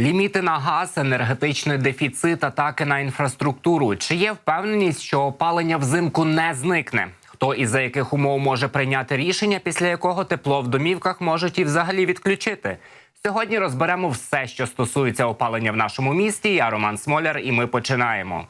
Ліміти на газ, енергетичний дефіцит, атаки на інфраструктуру. Чи є впевненість, що опалення взимку не зникне? Хто і за яких умов може прийняти рішення, після якого тепло в домівках можуть і взагалі відключити? Сьогодні розберемо все, що стосується опалення в нашому місті. Я Роман Смоляр, і ми починаємо.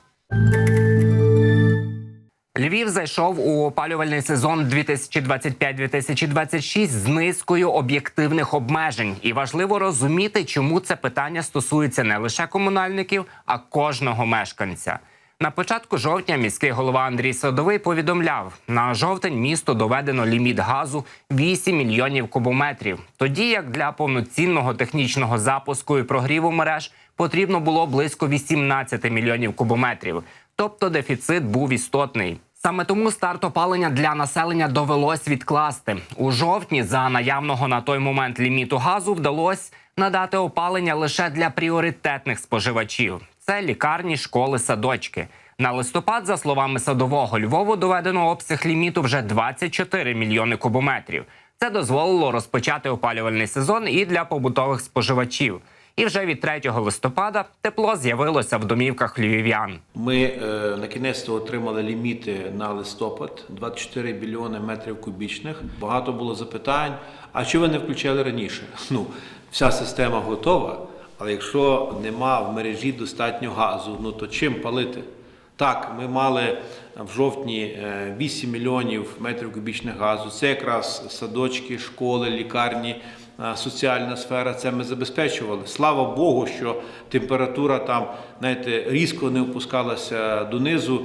Львів зайшов у опалювальний сезон 2025-2026 з низкою об'єктивних обмежень, і важливо розуміти, чому це питання стосується не лише комунальників, а кожного мешканця. На початку жовтня міський голова Андрій Садовий повідомляв: на жовтень місто доведено ліміт газу 8 мільйонів кубометрів. Тоді як для повноцінного технічного запуску і прогріву мереж потрібно було близько 18 мільйонів кубометрів. Тобто дефіцит був істотний. Саме тому старт опалення для населення довелось відкласти у жовтні. За наявного на той момент ліміту газу вдалося надати опалення лише для пріоритетних споживачів: це лікарні, школи, садочки. На листопад, за словами садового Львову, доведено обсяг ліміту вже 24 мільйони кубометрів. Це дозволило розпочати опалювальний сезон і для побутових споживачів. І вже від 3 листопада тепло з'явилося в домівках львів'ян. Ми е, на кінець отримали ліміти на листопад 24 мільйони метрів кубічних. Багато було запитань. А чого ви не включали раніше? Ну, вся система готова, але якщо нема в мережі достатньо газу, ну то чим палити? Так, ми мали в жовтні е, 8 мільйонів метрів кубічних газу. Це якраз садочки, школи, лікарні, е, соціальна сфера. Це ми забезпечували. Слава Богу, що температура там, знаєте, різко не опускалася донизу.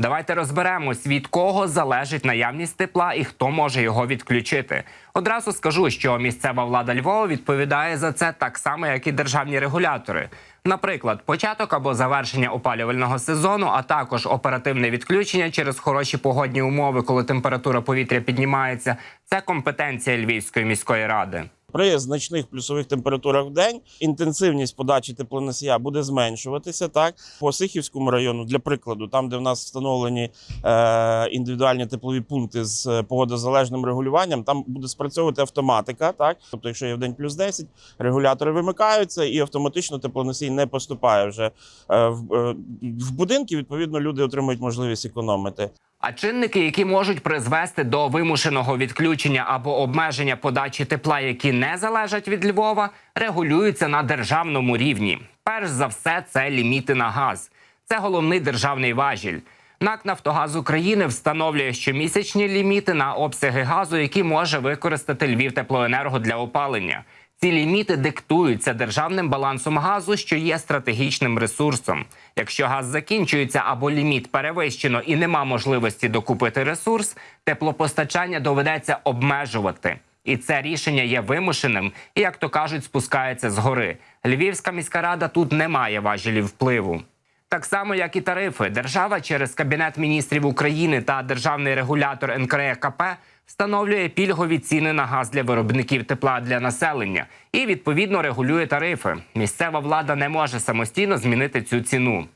Давайте розберемось, від кого залежить наявність тепла і хто може його відключити. Одразу скажу, що місцева влада Львова відповідає за це так само, як і державні регулятори. Наприклад, початок або завершення опалювального сезону, а також оперативне відключення через хороші погодні умови, коли температура повітря піднімається. Це компетенція Львівської міської ради. При значних плюсових температурах в день інтенсивність подачі теплоносія буде зменшуватися. Так по Сихівському району, для прикладу, там де в нас встановлені е, індивідуальні теплові пункти з е, погодозалежним регулюванням, там буде спрацьовувати автоматика. Так, тобто, якщо є в день плюс 10, регулятори вимикаються, і автоматично теплоносій не поступає вже е, в, е, в будинки. Відповідно, люди отримують можливість економити. А чинники, які можуть призвести до вимушеного відключення або обмеження подачі тепла, які не залежать від Львова, регулюються на державному рівні. Перш за все, це ліміти на газ. Це головний державний важіль. НАК Нафтогаз України встановлює щомісячні ліміти на обсяги газу, які може використати Львів теплоенерго для опалення. Ці ліміти диктуються державним балансом газу, що є стратегічним ресурсом. Якщо газ закінчується або ліміт перевищено і нема можливості докупити ресурс, теплопостачання доведеться обмежувати. І це рішення є вимушеним і, як то кажуть, спускається згори. Львівська міська рада тут не має важелів впливу. Так само, як і тарифи, держава через Кабінет міністрів України та державний регулятор НКРЕКП встановлює пільгові ціни на газ для виробників тепла для населення і відповідно регулює тарифи. Місцева влада не може самостійно змінити цю ціну.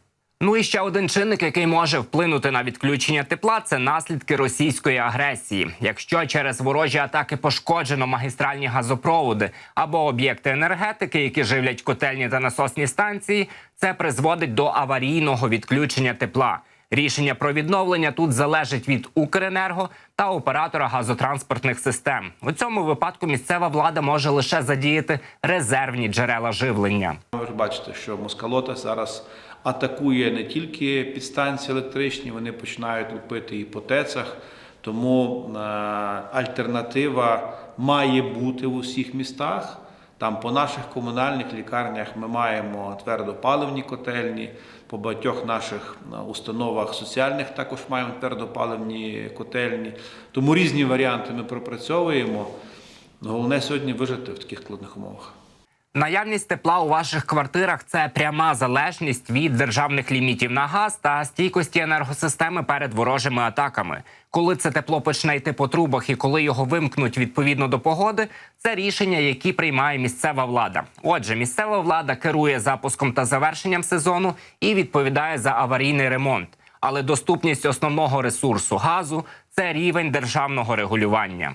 Ну і ще один чинник, який може вплинути на відключення тепла, це наслідки російської агресії. Якщо через ворожі атаки пошкоджено магістральні газопроводи або об'єкти енергетики, які живлять котельні та насосні станції, це призводить до аварійного відключення тепла. Рішення про відновлення тут залежить від Укренерго та оператора газотранспортних систем. У цьому випадку місцева влада може лише задіяти резервні джерела живлення. Ви ж бачите, що Москалота зараз атакує не тільки підстанції електричні, вони починають лупити і по ТЕЦах. Тому е, альтернатива має бути в усіх містах. Там по наших комунальних лікарнях ми маємо твердопаливні котельні, по багатьох наших е, установах соціальних також маємо твердопаливні котельні. Тому різні варіанти ми пропрацьовуємо. Головне сьогодні вижити в таких складних умовах. Наявність тепла у ваших квартирах це пряма залежність від державних лімітів на газ та стійкості енергосистеми перед ворожими атаками. Коли це тепло почне йти по трубах і коли його вимкнуть відповідно до погоди, це рішення, які приймає місцева влада. Отже, місцева влада керує запуском та завершенням сезону і відповідає за аварійний ремонт. Але доступність основного ресурсу газу це рівень державного регулювання.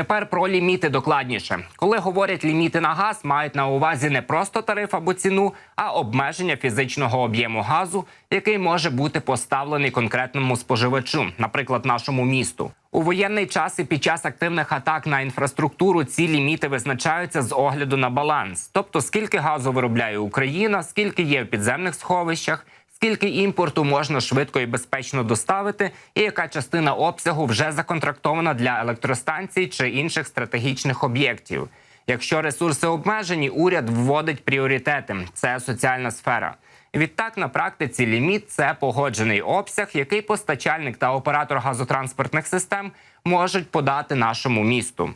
Тепер про ліміти докладніше. Коли говорять ліміти на газ, мають на увазі не просто тариф або ціну, а обмеження фізичного об'єму газу, який може бути поставлений конкретному споживачу, наприклад, нашому місту. У воєнний час і під час активних атак на інфраструктуру ці ліміти визначаються з огляду на баланс, тобто скільки газу виробляє Україна, скільки є в підземних сховищах, скільки імпорту можна швидко і безпечно доставити, і яка частина обсягу вже законтрактована для електростанцій чи інших стратегічних об'єктів. Якщо ресурси обмежені, уряд вводить пріоритети це соціальна сфера. Відтак, на практиці ліміт це погоджений обсяг, який постачальник та оператор газотранспортних систем можуть подати нашому місту.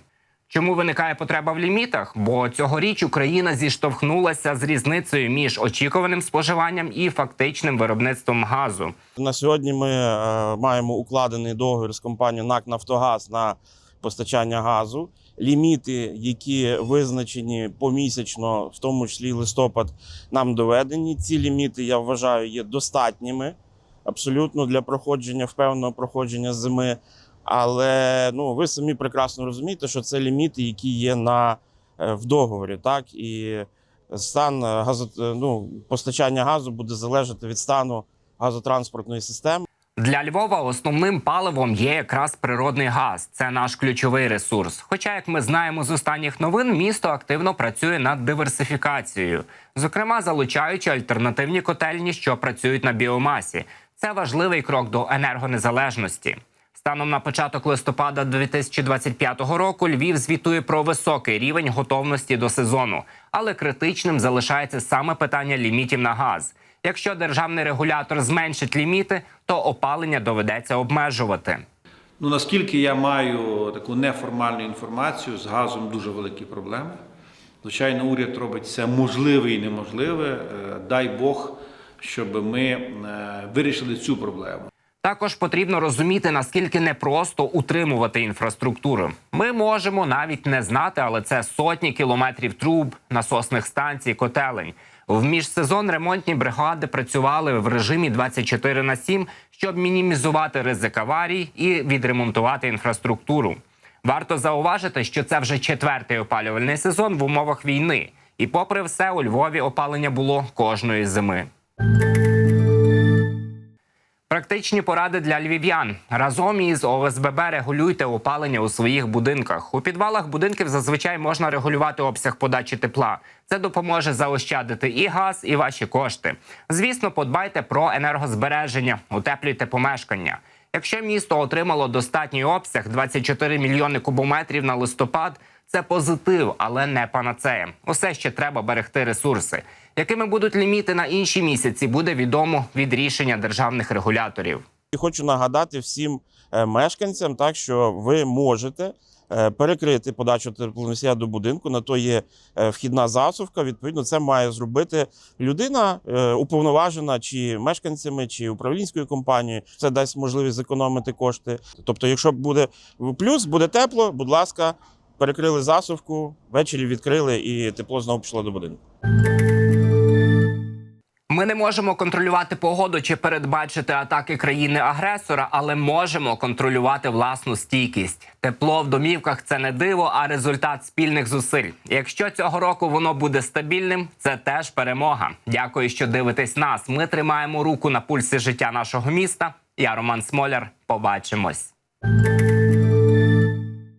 Чому виникає потреба в лімітах? Бо цьогоріч Україна зіштовхнулася з різницею між очікуваним споживанням і фактичним виробництвом газу. На сьогодні ми е, маємо укладений договір з компанією НАК Нафтогаз на постачання газу. Ліміти, які визначені помісячно, в тому числі листопад, нам доведені. Ці ліміти, я вважаю, є достатніми абсолютно для проходження впевненого проходження зими. Але ну ви самі прекрасно розумієте, що це ліміти, які є на е, в договорі, так і стан газо, е, ну, постачання газу буде залежати від стану газотранспортної системи. Для Львова основним паливом є якраз природний газ. Це наш ключовий ресурс. Хоча, як ми знаємо з останніх новин, місто активно працює над диверсифікацією, зокрема залучаючи альтернативні котельні, що працюють на біомасі. Це важливий крок до енергонезалежності. Станом на початок листопада 2025 року Львів звітує про високий рівень готовності до сезону, але критичним залишається саме питання лімітів на газ. Якщо державний регулятор зменшить ліміти, то опалення доведеться обмежувати. Ну, наскільки я маю таку неформальну інформацію, з газом дуже великі проблеми. Звичайно, уряд робить все можливе і неможливе. Е, Дай Бог, щоб ми е, вирішили цю проблему. Також потрібно розуміти, наскільки непросто утримувати інфраструктуру. Ми можемо навіть не знати, але це сотні кілометрів труб, насосних станцій, котелень. В міжсезон ремонтні бригади працювали в режимі 24 на 7, щоб мінімізувати ризик аварій і відремонтувати інфраструктуру. Варто зауважити, що це вже четвертий опалювальний сезон в умовах війни, і попри все, у Львові опалення було кожної зими. Практичні поради для львів'ян разом із ОСББ регулюйте опалення у своїх будинках. У підвалах будинків зазвичай можна регулювати обсяг подачі тепла. Це допоможе заощадити і газ, і ваші кошти. Звісно, подбайте про енергозбереження, утеплюйте помешкання. Якщо місто отримало достатній обсяг 24 мільйони кубометрів на листопад, це позитив, але не панацея. Усе ще треба берегти ресурси. Якими будуть ліміти на інші місяці, буде відомо від рішення державних регуляторів. І хочу нагадати всім е, мешканцям, так що ви можете е, перекрити подачу теплоносія до будинку. На то є е, вхідна засувка. Відповідно, це має зробити людина уповноважена чи мешканцями, чи управлінською компанією. Це дасть можливість зекономити кошти. Тобто, якщо буде плюс, буде тепло, будь ласка, перекрили засувку, ввечері відкрили і тепло знову пішло до будинку. Ми не можемо контролювати погоду чи передбачити атаки країни-агресора, але можемо контролювати власну стійкість. Тепло в домівках це не диво, а результат спільних зусиль. Якщо цього року воно буде стабільним, це теж перемога. Дякую, що дивитесь нас. Ми тримаємо руку на пульсі життя нашого міста. Я Роман Смоляр. Побачимось.